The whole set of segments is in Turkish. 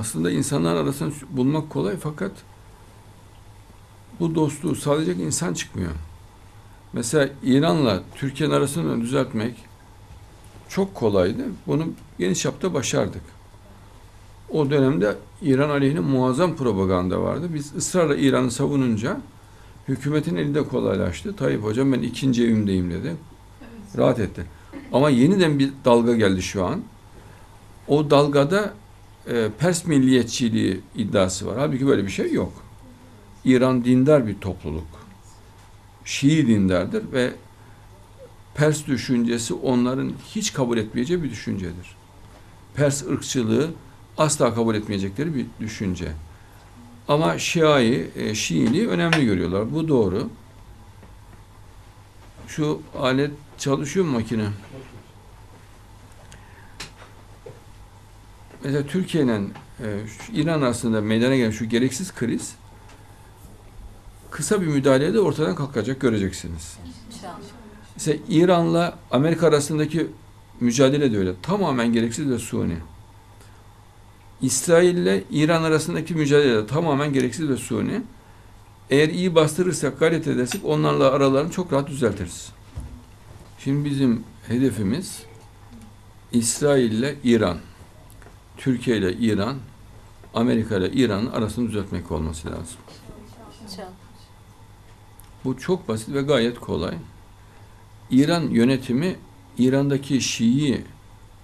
aslında insanlar arasında bulmak kolay fakat bu dostluğu sağlayacak insan çıkmıyor. Mesela İran'la Türkiye'nin arasını düzeltmek çok kolaydı. Bunu geniş çapta başardık. O dönemde İran aleyhine muazzam propaganda vardı. Biz ısrarla İran'ı savununca hükümetin elinde kolaylaştı. Tayyip Hocam ben ikinci evimdeyim dedi. Rahat etti. Ama yeniden bir dalga geldi şu an. O dalgada e, Pers milliyetçiliği iddiası var. Halbuki böyle bir şey yok. İran dindar bir topluluk. Şii dindardır ve Pers düşüncesi onların hiç kabul etmeyeceği bir düşüncedir. Pers ırkçılığı asla kabul etmeyecekleri bir düşünce. Ama Şia'yı, e, Şiiliği önemli görüyorlar. Bu doğru. Şu alet çalışıyor mu makine? Mesela Türkiye'nin e, İran arasında meydana gelen şu gereksiz kriz kısa bir müdahaleyle ortadan kalkacak göreceksiniz. İnşallah. Mesela İran'la Amerika arasındaki mücadele de öyle. Tamamen gereksiz ve suni. İsrail ile İran arasındaki mücadele de tamamen gereksiz ve suni. Eğer iyi bastırırsak, gayret edersek onlarla aralarını çok rahat düzeltiriz. Şimdi bizim hedefimiz İsrail ile İran, Türkiye ile İran, Amerika ile İran'ın arasını düzeltmek olması lazım. Bu çok basit ve gayet kolay. İran yönetimi İran'daki Şii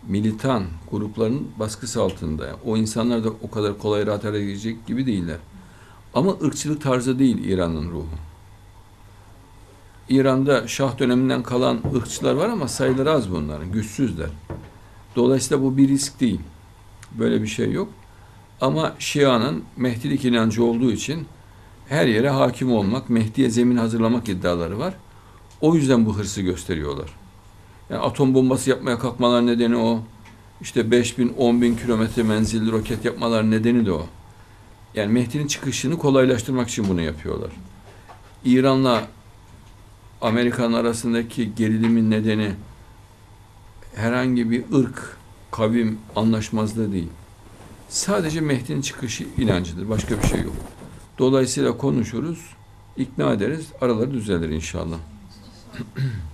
militan grupların baskısı altında. O insanlar da o kadar kolay rahat hareket edecek gibi değiller. Ama ırkçılık tarzı değil İran'ın ruhu. İran'da Şah döneminden kalan ırkçılar var ama sayıları az bunların, güçsüzler. Dolayısıyla bu bir risk değil. Böyle bir şey yok. Ama Şia'nın Mehdilik inancı olduğu için her yere hakim olmak, Mehdi'ye zemin hazırlamak iddiaları var. O yüzden bu hırsı gösteriyorlar. Yani atom bombası yapmaya kalkmalar nedeni o. İşte 5 bin, 10 bin kilometre menzilli roket yapmalar nedeni de o. Yani Mehdi'nin çıkışını kolaylaştırmak için bunu yapıyorlar. İran'la Amerikan arasındaki gerilimin nedeni herhangi bir ırk, kavim anlaşmazlığı değil. Sadece Mehdi'nin çıkışı inancıdır. Başka bir şey yok. Dolayısıyla konuşuruz, ikna ederiz, araları düzelir inşallah.